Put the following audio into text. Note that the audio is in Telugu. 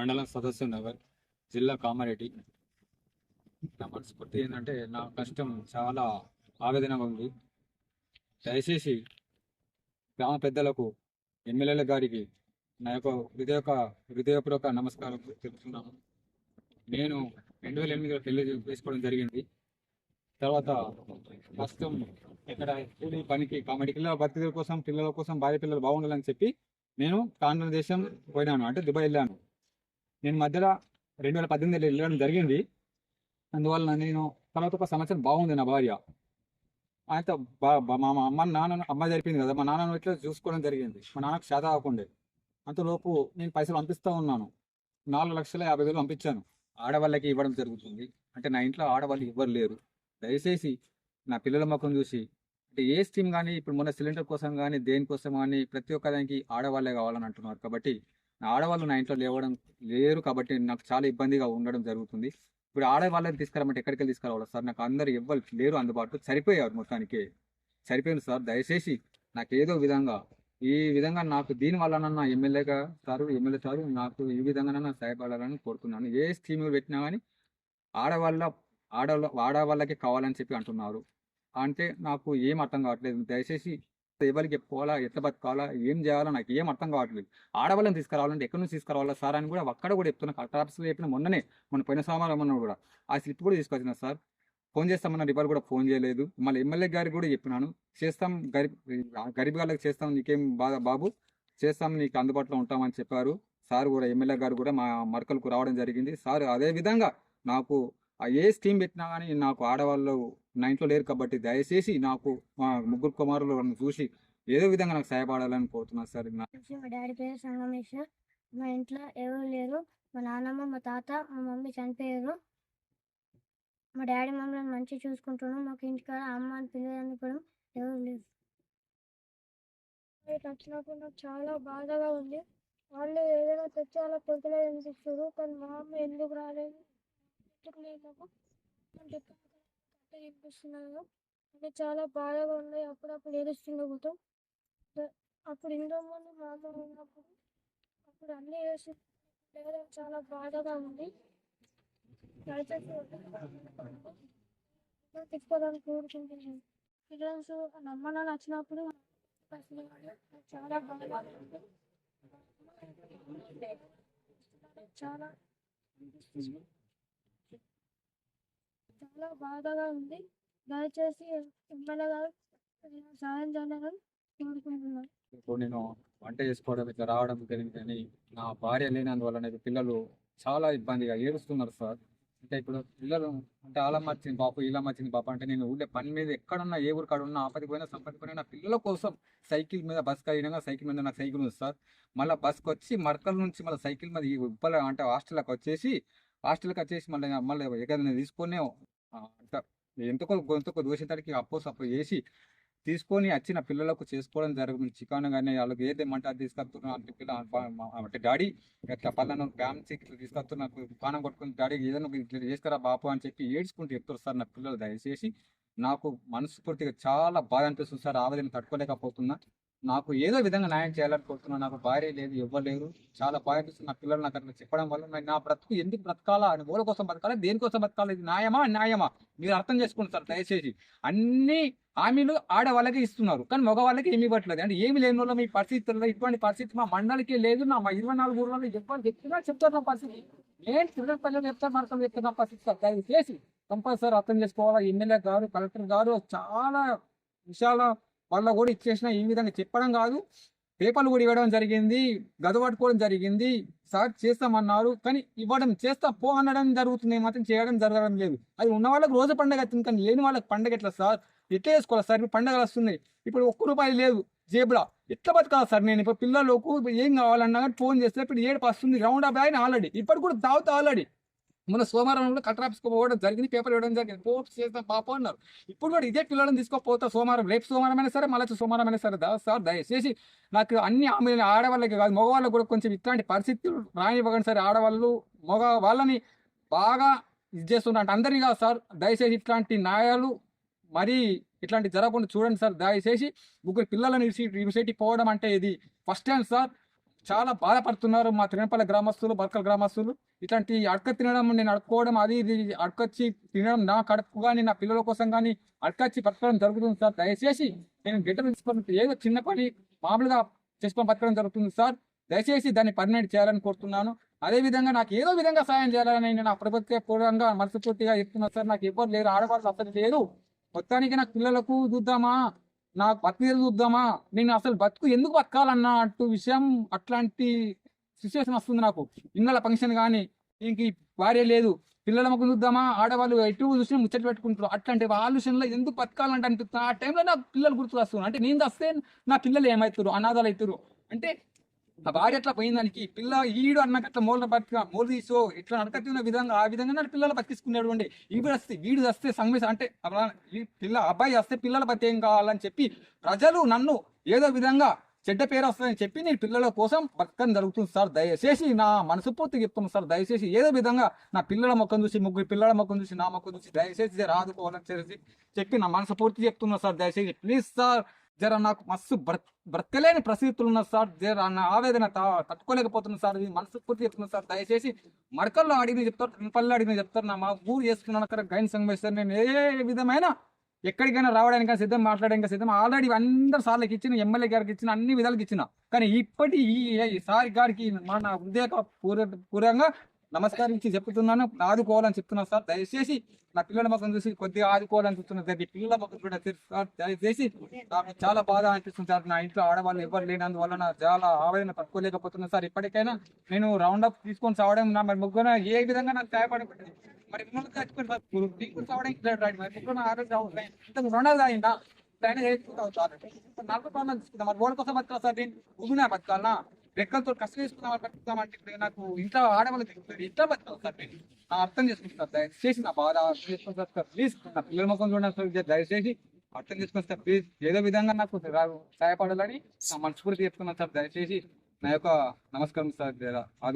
మండలం సదస్సు నగర్ జిల్లా కామారెడ్డి. నా మనస్ఫూర్తి ఏంటంటే నా కష్టం చాలా ఆవేదనగా ఉంది. దయచేసి గ్రామ పెద్దలకు ఎమ్మెల్యేల గారికి నా యొక్క హృదయక హృదయపూర్వక నమస్కారం తెలుపుతున్నాను. నేను రెండు వేల ఎనిమిదిలో పెళ్ళి చేసుకోవడం జరిగింది. తర్వాత ప్రస్తుతం ఇక్కడ కూలీ పనికి కామెడీ పిల్లల బతికల కోసం పిల్లల కోసం భార్య పిల్లలు బాగుండాలని చెప్పి నేను కాంగ్ర దేశం పోయినాను అంటే దుబాయ్ వెళ్ళాను. నేను మధ్యలో రెండు వేల పద్దెనిమిదిలో వెళ్ళడం జరిగింది. అందువల్ల నేను తర్వాత ఒక సంవత్సరం బాగుంది నా భార్య. ఆయనతో బా మా మా అమ్మ నాన్న అమ్మ జరిపింది కదా. మా నాన్నను ఇట్లా చూసుకోవడం జరిగింది. మా నాన్నకు శాత కాకుండే అంతలోపు నేను పైసలు పంపిస్తూ ఉన్నాను. నాలుగు లక్షల యాభై వేలు పంపించాను. ఆడవాళ్ళకి ఇవ్వడం జరుగుతుంది. అంటే నా ఇంట్లో ఆడవాళ్ళు ఇవ్వరు లేరు దయచేసి నా పిల్లల ముఖం చూసి అంటే ఏ స్కీమ్ కానీ ఇప్పుడు మొన్న సిలిండర్ కోసం కానీ దేనికోసం కానీ ప్రతి ఒక్కదానికి ఆడవాళ్ళే కావాలని అంటున్నారు. కాబట్టి ఆడవాళ్ళు నా ఇంట్లో లేవడం లేరు కాబట్టి నాకు చాలా ఇబ్బందిగా ఉండడం జరుగుతుంది. ఇప్పుడు ఆడవాళ్ళని తీసుకురామంటే ఎక్కడికి వెళ్ళి తీసుకురావాలి సార్? నాకు అందరు ఎవ్వరు లేరు అందుబాటులో. సరిపోయారు మొత్తానికి. సరిపోయింది సార్. దయచేసి నాకు ఏదో విధంగా ఈ విధంగా నాకు దీని వల్లనన్నా ఎమ్మెల్యేగా సారు ఎమ్మెల్యే సారు నాకు ఈ విధంగానన్నా సహాయపడాలని కోరుతున్నాను. ఏ స్కీమ్ పెట్టినా కానీ ఆడవాళ్ళ ఆడవాళ్ళ ఆడవాళ్ళకి కావాలని చెప్పి అంటున్నారు. అంటే నాకు ఏం అర్థం కావట్లేదు. దయచేసి ఎవరికి చెప్పుకోవాలా ఎట్లా బతకాలా ఏం చేయాలా నాకు ఏం అర్థం కావట్లేదు. ఆడవాళ్ళని తీసుకురావాలంటే ఎక్కడి నుంచి తీసుకురావాలా సార్ అని కూడా అక్కడ కూడా చెప్తున్నా. కలెక్టర్ ఆఫీస్లో చెప్పిన మొన్ననే మన పోయిన సోమవారం కూడా. ఆ స్లిప్ కూడా తీసుకొచ్చిన సార్. ఫోన్ చేస్తామన్న రిపేర్ కూడా ఫోన్ చేయలేదు. మళ్ళీ ఎమ్మెల్యే గారికి కూడా చెప్పినాను. చేస్తాం గరీబ్ గరీబ్ వాళ్ళకి చేస్తాం నీకేం బాధ బాబు? చేస్తాం నీకు అందుబాటులో ఉంటామని చెప్పారు. సార్ కూడా ఎమ్మెల్యే గారు కూడా మా మరకలకు రావడం జరిగింది. సార్ అదే విధంగా నాకు ఏ స్కీమ్ పెట్టినా కానీ నాకు ఆడవాళ్ళు నా ఇంట్లో లేరు కాబట్టి దయచేసి నాకు మా ముగ్గురు కుమారులను చూసి ఏదో విధంగా నాకు సహాయపడాలని కోరుతున్నాను సార్. మా డాడీ పేరు సంగమేశ్వర్ మా ఇంట్లో ఎవరు లేరు. మా నాన్నమ్మ మా తాత మా మమ్మీ చనిపోయారు. మా డాడీ మమ్మల్ని మంచిగా చూసుకుంటున్నాం మాకు ఇంటికాడ అమ్మ అని పిల్లలు కూడా ఎవరు లేరు. వచ్చినప్పుడు నాకు చాలా బాధగా ఉంది. వాళ్ళు ఏదైనా తెచ్చి అలా పొద్దులేదు అనిపిస్తారు కానీ మా అమ్మ ఎందుకు రాలేదు? ఎందుకు లేదు అని అంటే చాలా బాధగా ఉన్నాయి అప్పుడప్పుడు ఏడుస్తుండే పోతాం అప్పుడు ఇంట్లో ముందు మా ఉన్నప్పుడు అప్పుడు అన్ని వేసి చాలా బాధగా ఉంది. దయచేసి తిప్పుకోవడానికి కోరుకుంటున్నాను. పిల్లలు అమ్మ వచ్చినప్పుడు చాలా బాధగా ఉంది. చాలా చాలా బాధగా ఉంది. దయచేసి ఎమ్మెల్యే గారు చేయాలని కోరుకుంటున్నాను. ఇప్పుడు నేను వంట చేసుకోవడం ఇట్లా రావడం జరిగింది కానీ నా భార్య లేనందువల్ల నాకు పిల్లలు చాలా ఇబ్బందిగా ఏడుస్తున్నారు సార్. అంటే ఇప్పుడు పిల్లలు అంటే అలా మార్చింది బాపు ఇలా మార్చింది బాపు అంటే నేను ఉండే పని మీద ఎక్కడున్నా ఏ ఊరు కాడ ఉన్నా ఆపదికి పోయినా సంపత్తి పోయినా నా పిల్లల కోసం సైకిల్ మీద బస్ కలిగినా సైకిల్ మీద నాకు సైకిల్ ఉంది సార్. మళ్ళీ బస్కి వచ్చి మరకల నుంచి మళ్ళీ సైకిల్ మీద ఈ ఉప్పల అంటే హాస్టల్కి వచ్చేసి హాస్టల్కి వచ్చేసి మళ్ళీ మళ్ళీ ఎక్కడైనా తీసుకొని ఎంతకో గొంతుకో దోషేతానికి అప్పో సప్పో వేసి తీసుకొని వచ్చిన పిల్లలకు చేసుకోవడం జరుగుతుంది. చికెన్ కానీ వాళ్ళకి ఏది ఏమంటే అది తీసుకొస్తున్నా అంటే పిల్ల అంటే డాడీ ఇట్లా పల్లెను ఫ్యామిలీ ఇట్లా తీసుకొస్తున్నా పానం కొట్టుకుని డాడీ ఏదైనా ఇట్లా చేసుకురా బాపు అని చెప్పి ఏడ్చుకుంటూ చెప్తారు సార్ నా పిల్లలు. దయచేసి నాకు మనస్ఫూర్తిగా చాలా బాధ అనిపిస్తుంది సార్. ఆవేదన తట్టుకోలేకపోతున్నా. నాకు ఏదో విధంగా న్యాయం చేయాలని కోరుతున్నాను నాకు భార్య లేదు ఇవ్వలేరు చాలా పాయింట్స్ నా పిల్లలు నాకు అట్లా చెప్పడం వల్ల నేను నా బ్రతుకు ఎందుకు బ్రతకాలా? అని ఓల కోసం బతకాలా దేనికోసం బతకాలా ఇది న్యాయమా? న్యాయమా మీరు అర్థం చేసుకోండి సార్ దయచేసి. అన్ని హామీలు ఆడవాళ్ళకి ఇస్తున్నారు కానీ మగవాళ్ళకి ఏమి ఇవ్వట్లేదు. అంటే ఏమి లేని వాళ్ళ మీ పరిస్థితుల్లో ఇటువంటి పరిస్థితి మా మండలికి లేదు నా మా ఇరవై నాలుగు ఊర్లలో చెప్పాలి చెప్తున్నా చెప్తారు నా పరిస్థితి. నేను పిల్లల పిల్లలు చెప్తాను మనసులు చెప్తాను నా పరిస్థితి సార్ దయచేసి. కంపల్సరీ అర్థం చేసుకోవాలా? ఎమ్మెల్యే గారు కలెక్టర్ గారు చాలా విశాల వాళ్ళ కూడా ఇచ్చేసిన ఈ విధంగా చెప్పడం కాదు. పేపర్లు కూడా ఇవ్వడం జరిగింది. గదపట్టుకోవడం జరిగింది. సార్ చేస్తామన్నారు. కానీ ఇవ్వడం చేస్తా పో అనడం జరుగుతుంది. మాత్రం చేయడం జరగడం లేదు. అది ఉన్న వాళ్ళకి రోజు పండగ అవుతుంది. కానీ లేని వాళ్ళకి పండగ ఎట్లా సార్? ఎట్లా చేసుకోవాలి సార్? ఇప్పుడు పండగలు వస్తున్నాయి. ఇప్పుడు ఒక్క రూపాయి లేదు. జేబులా. ఎట్లా బతకాలి సార్ నేను? ఇప్పుడు పిల్లలకు ఏం కావాలన్నా కానీ ఫోన్ చేస్తే ఇప్పుడు ఏడుపు వస్తుంది. రౌండ్ అప్ ఆయన ఆల్రెడీ. ఇప్పుడు కూడా తాగుతా ఆల్రెడీ. మన సోమవారం కూడా కలెక్టర్ ఆఫీస్కి పోవడం జరిగింది పేపర్ ఇవ్వడం జరిగింది పోప్ చేస్తాం పాప అన్నారు ఇప్పుడు కూడా ఇదే పిల్లలను తీసుకోపోతా సోమవారం రేపు సోమవారం అయినా సరే మళ్ళీ సోమవారం అయినా సరే సార్ దయచేసి నాకు అన్ని ఆడవాళ్ళకి కాదు మగవాళ్ళకి కూడా కొంచెం ఇట్లాంటి పరిస్థితులు రానివ్వకండి సరే ఆడవాళ్ళు మగ వాళ్ళని బాగా ఇది చేస్తున్నారు అందరినీ కాదు సార్ దయచేసి ఇట్లాంటి న్యాయాలు మరీ ఇట్లాంటి జరగకుండా చూడండి సార్ దయచేసి ముగ్గురు పిల్లలను యూనివర్సిటీ పోవడం అంటే ఇది ఫస్ట్ టైం సార్ చాలా బాధపడుతున్నారు మా తినపల్లి గ్రామస్తులు బర్కల్ గ్రామస్తులు. ఇట్లాంటి అడక తినడం నేను అడుక్కోవడం అది ఇది అడకొచ్చి తినడం నా కడుపు కానీ నా పిల్లల కోసం కానీ అడకొచ్చి బతకడం జరుగుతుంది సార్. దయచేసి నేను గిడ్డ తీసుకొని ఏదో చిన్న పని మామూలుగా చేసుకొని బతకడం జరుగుతుంది సార్. దయచేసి దాన్ని పర్మనెంట్ చేయాలని కోరుతున్నాను. అదే విధంగా నాకు ఏదో విధంగా సాయం చేయాలని నేను నా ప్రభుత్వ పూర్వంగా మనస్ఫూర్తిగా చెప్తున్నాను సార్. నాకు ఎవరు లేరు ఆడవాళ్ళు అసలు లేరు. మొత్తానికి నాకు పిల్లలకు చూద్దామా? నాకు బతికేది చూద్దామా? నేను అసలు బతుకు ఎందుకు బతకాలన్న అటు విషయం అట్లాంటి సిచ్యువేషన్ వస్తుంది నాకు. ఇన్నల ఫంక్షన్ కానీ ఇంక ఈ భార్య లేదు. పిల్లల మొక్క చూద్దామా? ఆడవాళ్ళు ఎటు చూసి ముచ్చట్లు పెట్టుకుంటారు. అట్లాంటి ఆలోచనలో ఎందుకు బతకాలంటే అనిపిస్తుంది. ఆ టైంలో నా పిల్లలు గుర్తు వస్తున్నారు అంటే నేను వస్తే నా పిల్లలు ఏమవుతారు అనాథాలు అవుతారు. అంటే ఆ భార్య అట్లా పోయిన దానికి పిల్ల ఈడు అన్నకి అట్లా మూల బతిక మూల తీసో ఇట్లా నడకతున్న విధంగా ఆ విధంగా నా పిల్లలు బతికిసుకున్నాడు అండి. వీడు వస్తే వీడు వస్తే సంగమేశ అంటే ఈ పిల్ల అబ్బాయి వస్తే పిల్లల బతి ఏం కావాలని చెప్పి ప్రజలు నన్ను ఏదో విధంగా చెడ్డ పేరు వస్తుందని చెప్పి నేను పిల్లల కోసం బతకడం జరుగుతుంది సార్. దయచేసి నా మనసు పూర్తి చెప్తున్నాను సార్. దయచేసి ఏదో విధంగా నా పిల్లల మొక్కను చూసి ముగ్గురు పిల్లల మొక్కను చూసి నా మొక్కను చూసి దయచేసి రాదు పోవాలని చెప్పి నా మనసు పూర్తి చెప్తున్నా సార్. దయచేసి ప్లీజ్ సార్ జర నాకు మస్తు బ్రత్ బ్రతకలేని పరిస్థితులు ఉన్నారు సార్ జర నా ఆవేదన తా- తట్టుకోలేకపోతున్నా సార్ ఇది మనసు పూర్తి చెప్తున్నా సార్. దయచేసి మడకల్లో అడిగిన చెప్తారు తిరుపల్లి అడిగిన చెప్తారు నా మా ఊరు చేసుకున్నాను అక్కడ గైన్ సంఘం నేను ఏ విధమైన ఎక్కడికైనా రావడానికి సిద్ధం మాట్లాడడానికి సిద్ధం ఆల్రెడీ అందరు సార్లకి ఇచ్చిన ఎమ్మెల్యే గారికి ఇచ్చిన అన్ని విధాలకు ఇచ్చిన. కానీ ఇప్పటి ఈ సారి గారికి మన హృదయ పూర్వ పూర్వంగా నమస్కరించి చెప్తున్నాను. ఆదుకోవాలని చెప్తున్నాను సార్. దయచేసి నా పిల్లల మొక్కను చూసి కొద్దిగా ఆదుకోవాలని చెప్తున్నా సార్. ఈ పిల్లల మొక్కను కూడా తెలుసు సార్. దయచేసి నాకు చాలా బాధ అనిపిస్తుంది సార్. నా ఇంట్లో ఆడవాళ్ళు ఎవరు లేనందువల్ల నా చాలా ఆవేదన తట్టుకోలేకపోతున్నా సార్. ఇప్పటికైనా నేను రౌండ్ అప్ తీసుకొని సావడం నా మరి ముగ్గురు ఏ విధంగా నాకు సహాయపడకపోతే మరి మిమ్మల్ని చచ్చిపోయి సార్. తీసుకొని సావడానికి రైట్ మరి ముగ్గురు ఆరోగ్యం ఇంతకు రెండవది అయిందా సార్. నలభై మరి ఓడి కోసం బతకాలి సార్. నేను ఊపినా బతకాలనా రెక్కలతో కష్టం చేసుకుందాం బతుకుతామంటే ఇప్పుడు నాకు ఇంట్లో ఆడవాళ్ళు దిగుతుంది ఇంట్లో బతకాలి సార్ నేను అర్థం చేసుకుంటాను దయచేసి నా బాధ అర్థం చేసుకుంటాను సార్ ప్లీజ్ నా పిల్లల ముఖం చూడండి సార్ దయచేసి అర్థం చేసుకుని సార్ ప్లీజ్. ఏదో విధంగా నాకు సహాయపడాలని నా మనస్ఫూర్తి చెప్తున్నాను సార్. దయచేసి నా యొక్క నమస్కారం సార్ జర ఆదు